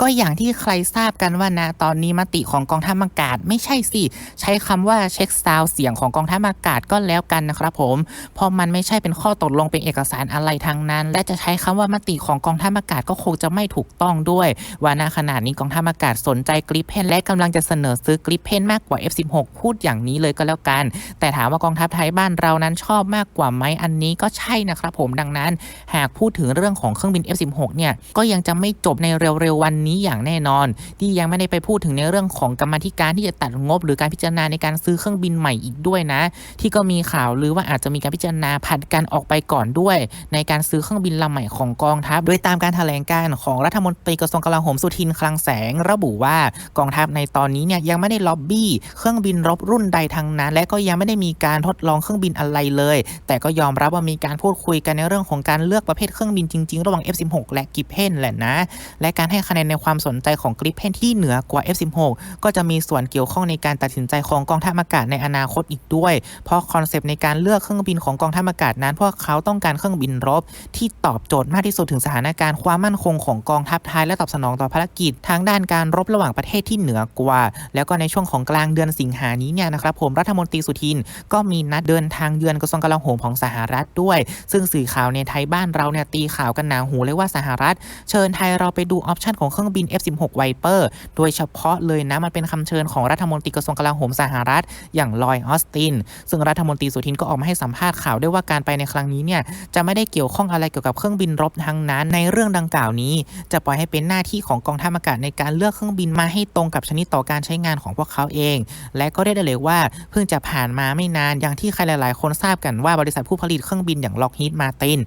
ก็อย่างที่ใครทราบกันว่านะตอนนี้มติของกองทัพอากาศไม่ใช่สิ ใช้คำว่าเช็คซาวเสียงของกองทัพอากาศก็แล้วกันนะครับผมเพราะมันไม่ใช่เป็นข้อตกลงเป็นเอกสารอะไรทางนั้น และจะใช้คำว่ามติของกองทัพอากาศก็คงจะไม่ถูกต้องด้วยว่าณขณะนี้กองทัพอากาศสนใจกริปเพนและกำลังจะเสนอซื้อกริปเพนมากกว่า F16 พูดอย่างนี้เลยก็แล้วกัน แต่ถามว่ากองทัพไทยบ้านเรานั้นชอบมากกว่าไหมอันนี้ก็ใช่นะครับผมดังนั้น หากพูดถึงเรื่องของเครื่องบิน F16 เนี่ยก็ยังจะไม่จบในเร็วๆวันนี้อย่างแน่นอน ที่ยังไม่ได้ไปพูดถึงในเรื่องของกรรมธิการที่จะตัดงบ หรือการพิจารณาในการซื้อเครื่องบินใหม่อีกด้วยนะ ที่ก็มีข่าวหรือว่าอาจจะมีการพิจารณาผัดกันออกไปก่อนด้วย ในการซื้อเครื่องบินลำใหม่ของกองทัพ โดยตามการแถลงการของรัฐมนตรีกระทรวงกลาโหมสุทินคลังแสง ระบุว่ากองทัพในตอนนี้เนี่ยยังไม่ได้ล็อบบี้ เครื่องบินรบรุ่นใดทั้งนั้น และก็ยังไม่ได้มีการทดลองเครื่องบินอะไรเลย แต่ก็ยอมรับว่ามีการพูดคุยกันในเรื่องของการเลือกประเภทเครื่องบินจริง ๆ ระหว่าง F16 และกิเพนแหละนะ และการให้คะแนนในความสนใจของกริปเพนที่เหนือกว่า F16 ก็จะมีส่วนเกี่ยวข้องในการตัดสินใจของกองทัพอากาศในอนาคตอีกด้วย เพราะคอนเซปต์ในการเลือกเครื่องบินของกองทัพอากาศนั้น พวกเขาต้องการเครื่องบินรบ ที่ตอบโจทย์มากที่สุดถึงสถานการณ์ความมั่นคงของกองทัพไทยและตอบสนองต่อภารกิจ ทางด้านการรบระหว่างประเทศที่เหนือกว่า แล้วก็ในช่วงของกลางเดือนสิงหานี้เนี่ยนะครับผมรัฐมนตรีสุทิน ก็มีนัดเดินทางเยือนกระทรวงกลาโหมของสหรัฐด้วย ซึ่งสื่อข่าวในไทยบ้านเราเนี่ยตีข่าวกันหนาหูเลยว่าสหรัฐ เชิญไทยเราไปดูออปชันของเครื่ององบิน F16 Viper โดยเฉพาะเลยนะ มันเป็นคำเชิญของรัฐมนตรีกระทรวงกลาโหมสหรัฐ อย่างลอยออสติน ซึ่งรัฐมนตรีสุทินก็ออกมาให้สัมภาษณ์ข่าวด้วยว่าการไปในครั้งนี้เนี่ยจะไม่ได้เกี่ยวข้องอะไรเกี่ยวกับเครื่องบินรบทั้งนั้น ในเรื่องดังกล่าวนี้ จะปล่อยให้เป็นหน้าที่ของกองทัพอากาศในการเลือกเครื่องบินมาให้ตรงกับชนิดต่อการใช้งานของพวกเขาเอง และก็ได้ได้เลยว่าเพิ่งจะผ่านมาไม่นานอย่างที่ใครหลาย ๆ คนทราบกันว่าบริษัทผู้ผลิตเครื่องบินอย่าง Lockheed Martin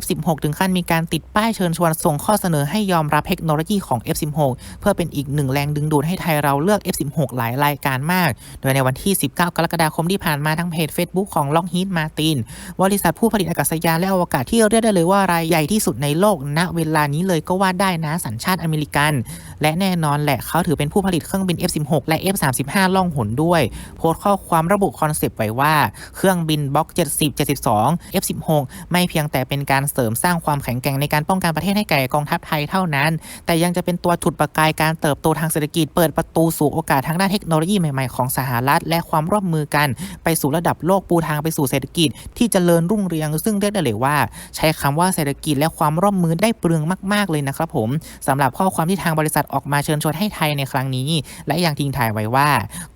F16 ถึงขั้นมีการติดป้ายเชิญชวนส่งข้อเสนอให้ยอมรับเทคโนโลยีของ F16 เพื่อเป็นอีกหนึ่งแรงดึงดูดให้ไทยเราเลือก F16 หลายรายการมาก โดยในวันที่ 19 กรกฎาคมที่ผ่านมาทางเพจ Facebook ของ Lockheed Martin บริษัทผู้ผลิตอากาศยานและอวกาศที่เรียกได้เลยว่ารายใหญ่ที่สุดในโลกณเวลานี้เลยก็ว่าได้นะสัญชาติอเมริกัน และแน่นอนแหละเขาถือเป็นผู้ผลิตเครื่องบิน F16 และ F35 ล่องหนด้วย โพสต์ข้อความระบุคอนเซปต์ไว้ว่าเครื่องบินบล็อก70 72 F16 ไม่เพียงแต่เป็นการเสริมสร้างความแข็งแกร่งในการป้องกันประเทศให้แก่กองทัพไทยเท่านั้น แต่ยังจะเป็นตัวจุดประกายการเติบโตทางเศรษฐกิจ เปิดประตูสู่โอกาสทางด้านเทคโนโลยีใหม่ๆของสหรัฐ และความร่วมมือกันไปสู่ระดับโลกปูทางไปสู่เศรษฐกิจ ที่จเจริญรุ่งเรือง ซึ่งเรียกได้เลยว่า ใช้คำว่าเศรษฐกิจและความร่วมมือได้เปลืองมาก ๆเลยนะครับผมสำหรับข้อความที่ทางบริษัทออกมาเชิญชวนให้ไทยในครั้งนี้ และยังทิ้งท้ายไว้ว่า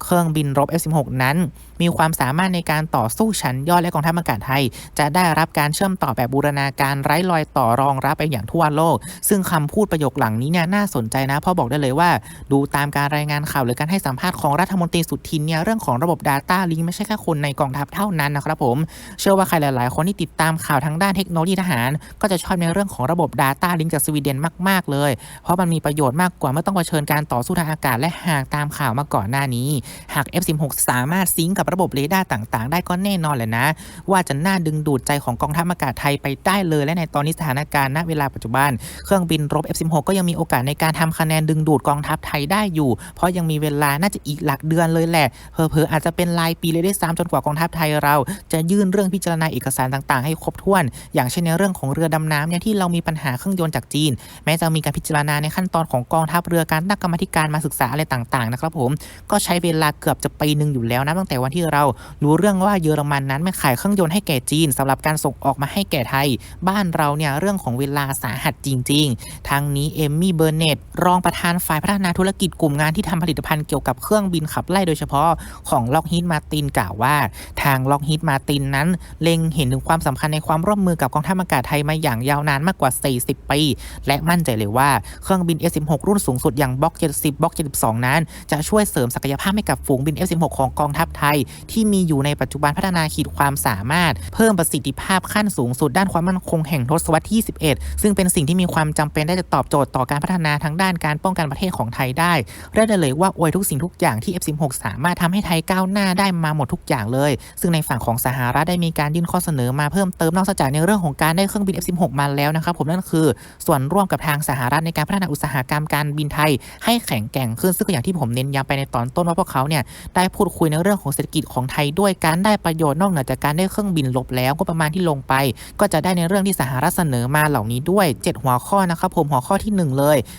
เครื่องบินรบ F16 นั้น มีความสามารถในการต่อสู้ชั้นยอดและกองทัพอากาศไทย จะได้รับการเชื่อมต่อแบบบูรณาการไร้รอยต่อรองรับไปอย่างทั่วโลก ซึ่งคำพูดประโยคหลังนี้เนี่ยน่าสนใจนะพราะบอกได้เลยว่า ดูตามการรายงานข่าวหรือการให้สัมภาษณ์ของรัฐมนตรีสุทินเนี่ยเรื่องของระบบ Data Link ไม่ใช่แค่คนในกองทัพเท่านั้นนะครับผมเชื่อว่าใครหลาย ๆ คนที่ติดตามข่าวทางด้านเทคโนโลยีทหาร ก็จะชอบในเรื่องของระบบ Data Link จากสวีเดนมาก ๆ เลย เพราะมันมีประโยชน์มากกว่าเมื่อต้องเผชิญการต่อสู้ทางอากาศและหากตามข่าวมาก่อนหน้านี้ หาก F16 สามารถซิงก์กับระบบเรดาร์ต่าง ๆ ได้ก็แน่นอนแหละนะ ว่าจะน่าดึงดูดใจของกองทัพอากาศไทยไปได้เลย และในตอนนี้สถานการณ์ณเวลาปัจจุบัน เครื่องบินรบ F16 ก็ยังมีโอกาสในการทำคะแนนดึงดูดกองทัพไทยได้อยู่ เพราะยังมีเวลาน่าจะอีกหลักเดือนเลยแหละเพอเพออาจจะเป็นรายปีเลยได้ซ้ำจนกว่ากองทัพไทยเรา จะยื่นเรื่องพิจารณาเอกสารต่างๆ ให้ครบถ้วน อย่างเช่นในเรื่องของเรือดำน้ำเนี่ยที่เรามีปัญหาเครื่องยนต์จากจีน แม้จะมีการพิจารณาในขั้นตอนของกองทัพเรือการตั้งกรรมธิการมาศึกษาอะไรต่างๆนะครับผมก็ใช้เวลาเกือบจะปีหนึ่งอยู่แล้วนะตั้งแต่วันที่เรารู้เรื่องว่าเยอรมันนั้นไม่ขายเครื่องยนต์ให้แก่จีนสำหรับการส่งออกมาให้แก่ไทย บ้านเราเนี่ยเรื่องของเวลาสาหัสจริง ๆ ทางนี้เอมมี่เบอร์เนตรองประธานฝ่ายพัฒนาธุรกิจกลุ่มงานที่ทำผลิตภัณฑ์เกี่ยวกับเครื่องบินขับไล่โดยเฉพาะของล็อกฮีดมาตินกล่าวว่า ทางล็อกฮีดมาตินนั้น เล็งเห็นถึงความสำคัญในความร่วมมือกับกองทัพอากาศไทยมาอย่างยาวนานมากกว่า 40 ปี และมั่นใจเลยว่าเครื่องบิน F16 รุ่นสูงสุดอย่างบล็อก 70บล็อก 72 นั้น จะช่วยเสริมศักยภาพให้กับฝูงบิน F16 ของกองทัพไทย ที่มีอยู่ในปัจจุบันพัฒนาขีดความสามารถ เพิ่มประสิทธิภาพขั้นสูงสุดด้านความมั่นคงแห่งทศวรรษที่11ซึ่งเป็นสิ่งที่มีความจำเป็นได้จะตอบโจทย์ต่อการพัฒนาทางด้านการป้องกันประเทศของไทยได้เรียกได้เลยว่าอวยทุกสิ่งทุกอย่างที่ F16 สามารถทำให้ไทยก้าวหน้าได้มาหมดทุกอย่างเลย ซึ่งในฝั่งของสหรัฐได้มีการยื่นข้อเสนอมาเพิ่มเติมนอกจากในเรื่องของการได้เครื่องบิน F16 มาแล้วนะครับผมนั่นคือ ส่วนร่วมกับทางสหรัฐในการพัฒนาอุตสาหกรรมการบินไทย ให้แข็งแกร่งขึ้นซึ่งก็อย่างที่ผมเน้นย้ำไปในตอนต้นว่าพวกเขาเนี่ยได้พูดคุยในเรื่องของเศรษฐกิจของไทยด้วยการได้ประโยชน์นอกเหนือจากการได้เครื่องบินลบแล้วก็ประมาณที่ลงไป ก็จะได้ในเรื่องที่สหรัฐเสนอมาเหล่านี้ด้วย 7 หัวข้อนะครับผมหัวข้อที่ 1 เลย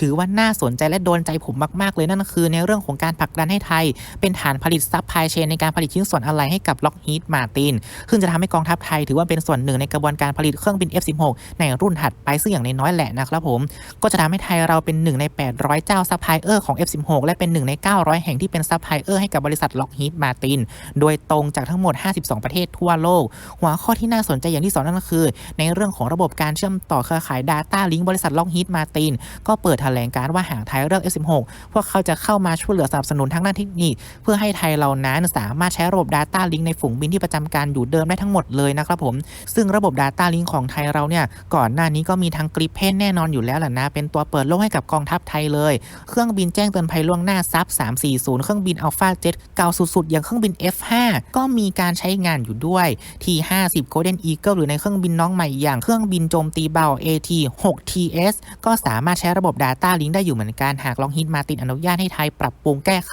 ถือว่าน่าสนใจและโดนใจผมมากๆเลยนั่นก็คือ ในเรื่องของการผลักดันให้ไทย เป็นฐานผลิตซับพลายเชนในการผลิตชิ้นส่วนอะไหล่ให้กับล็อกฮีดมาตินซึ่งจะทำให้กองทัพไทยถือว่าเป็นส่วนหนึ่งในกระบวนการผลิตเครื่องบิน F16 ในรุ่นถัดไปซึ่งอย่างน้อยๆแหละนะครับผมก็จะทำให้ไทยเราเป็นหนึ่งใน 800 เจ้าซัพพลายเออร์ของ F16 และเป็นหนึ่งใน 900 แห่งที่เป็นซัพพลายเออร์ให้กับบริษัทล็อกฮีดมาตินโดยตรงจากทั้งหมด 52 ประเทศทั่วโลก หัวข้อที่น่าสนใจอย่างที่สองนั่นก็คือ ในเรื่องของระบบการเชื่อมต่อเครือข่าย Data Link บริษัทล็อกฮีดมาตินก็เปิดแถลงการว่าหากไทยเลือก F16 พวกเขาจะเข้ามาช่วยเหลือสนับสนุนทางด้านเทคนิค เพื่อให้ไทยเรานั้นสามารถใช้ระบบ Data Link ในฝูงบินที่ประจำการอยู่เดิมได้ทั้งหมดเลยนะครับผม ซึ่งระบบ Data Link ของไทยเราเนี่ยก่อนหน้านี้ก็มีทางกริปเพนแน่นอนอยู่แล้วแหละนะ เป็นตัวเปิดโลกให้กับกองทัพไทยเลย เครื่องบินแจ้งเตือนภัยล่วงหน้าซับ340 เครื่องบิน Alpha Jet เก่าสุดๆอย่างเครื่องบิน F5 ก็มีการใช้งานอยู่ด้วย T50 Golden Eagle หรือในเครื่องบินน้องใหม่อย่างเครื่องบินโจมตีเบา AT6TS ก็สามารถใช้ระบบ Data Link ได้อยู่เหมือนกันหากลองฮิตมาตินอนุญาตให้ไทยปรับปรุงแก้ไข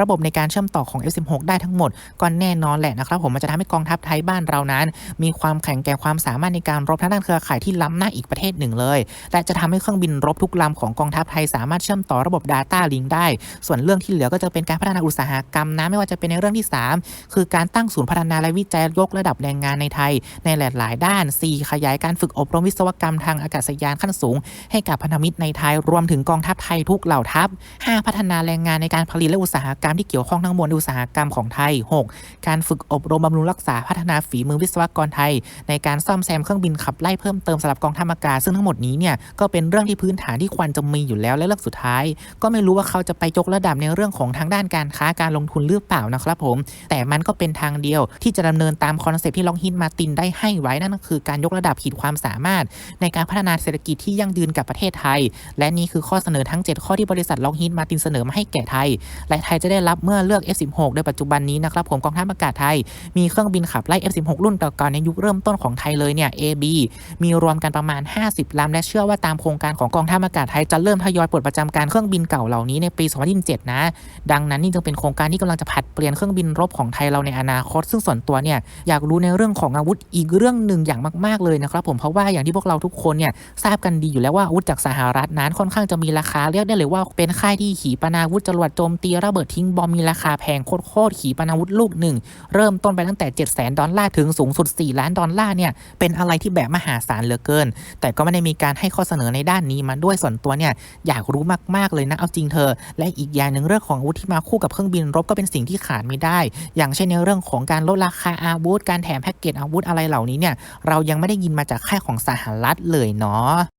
ระบบในการเชื่อมต่อของ F16 ได้ทั้งหมดก็แน่นอนแหละนะครับ ผมมันจะทำให้กองทัพไทยบ้านเรานั้น มีความแข็งแกร่งความสามารถในการรบทางด้านเครือข่ายที่ล้ำหน้าอีกประเทศหนึ่งเลย และจะทำให้เครื่องบินรบทุกลำของกองทัพไทยสามารถเชื่อมต่อระบบ Data Link ได้ ส่วนเรื่องที่เหลือก็จะเป็นการพัฒนาอุตสาหกรรมนะไม่ว่าจะเป็นในเรื่องที่ 3 คือการตั้งศูนย์พัฒนาและวิจัยยกระดับแรงงานในไทย ในหลาย ๆ ด้าน 4 ขยายการฝึกอบรมวิศวกรรมทางอากาศยานขั้นสูง ให้กับพันธมิตรในไทยรวมถึงกองทัพไทยทุกเหล่าทัพ 5 พัฒนาแรงงานในการผลิตและอุตสาหกรรมที่เกี่ยวข้องทั้งมวลอุตสาหกรรมของไทย 6 การฝึกอบรมบำรุงรักษาพัฒนาฝีมือวิศวกรไทย ในการซ่อมแซมเครื่องบินขับไล่เพิ่มเติมสำหรับกองทัพอากาศซึ่งทั้งหมดนี้เนี่ยก็เป็นเรื่องที่พื้นฐานที่ควรจะมีอยู่แล้วและเรื่องสุดท้าย ก็ไม่รู้ว่าเขาจะไปยกระดับในเรื่องของทางด้านการค้าการลงทุนหรือเปล่านะครับผม แต่มันก็เป็นทางเดียวที่จะดำเนินตามคอนเซ็ปที่ล็อกฮิตมาตินได้ให้ไว้นั่นก็คือการยกระดับขีดความสามารถ ในการพัฒนาเศรษฐกิจที่ยั่งยืนกับประเทศไทย และนี่ี่คือข้อเสนอทั้ง 7 ข้อที่บริษัทล็อกฮิตมาตินเสนอมาให้แก่ไทย และไทยจะได้รับเมื่อเลือก F16 โดยปัจจุบันนี้นะครับผมกองทัพอากาศไทย มีเครื่องบินขับไล่ F16 รุ่นเก่าๆในยุคเริ่มต้นของไทยเลยเนี่ย AB มีรวมกันประมาณ 50ลำและเชื่อว่าตามโครงการของกองทัพอากาศไทยจะเริ่มทยอยปลดประจำการเครื่องบินเก่าเหล่านี้ในปี2027นะดังนั้นนี่จึงเป็นโครงการที่กำลังจะผัดเปลี่ยนเครื่องบินรบของไทยเราในอนาคต ซึ่งส่วนตัวเนี่ยอยากรู้ในเรื่องของอาวุธอีกเรื่องหนึ่งอย่างมาก ๆเลยนะครับผมเพราะว่าอย่างที่พวกเราทุกคนเนี่ยทราบกันดีอยู่แล้วว่าอาวุธจากสหรัฐนั้นค่อนข้างจะมีราคาเรียกได้เลยว่าเป็นค่ายที่ขีปนาวุธจรวดโจมตีระเบิดทิ้งบอมมีราคาแพงโคตรๆขีปนาวุธลูกหนึ่งเริ่มต้นไปตั้งแต่7 0 0 0 0 0ดอลลาร์ถึงสูงสุด 4 ล้านดอลลาร์เนี่ยเป็นอะไรที่แบบมหาศาลเหลือเกิน แต่ก็ไม่ได้มีการให้ข้อเสนอในด้านนี้มาด้วยส่วนตัวเนี่ยอยากรู้มากๆเลยนะเอาจริงเธอ และอีกอย่างหนึ่งเรื่องของอาวุธที่มาคู่กับเครื่องบินรบก็เป็นสิ่งที่ขาดไม่ได้ อย่างเช่นในเรื่องของการลดราคาอาวุธ การแถมแพ็กเกจอาวุธอะไรเหล่านี้เนี่ยเรายังไม่ได้ยินมาจากค่ายของสหรัฐเลยเนาะ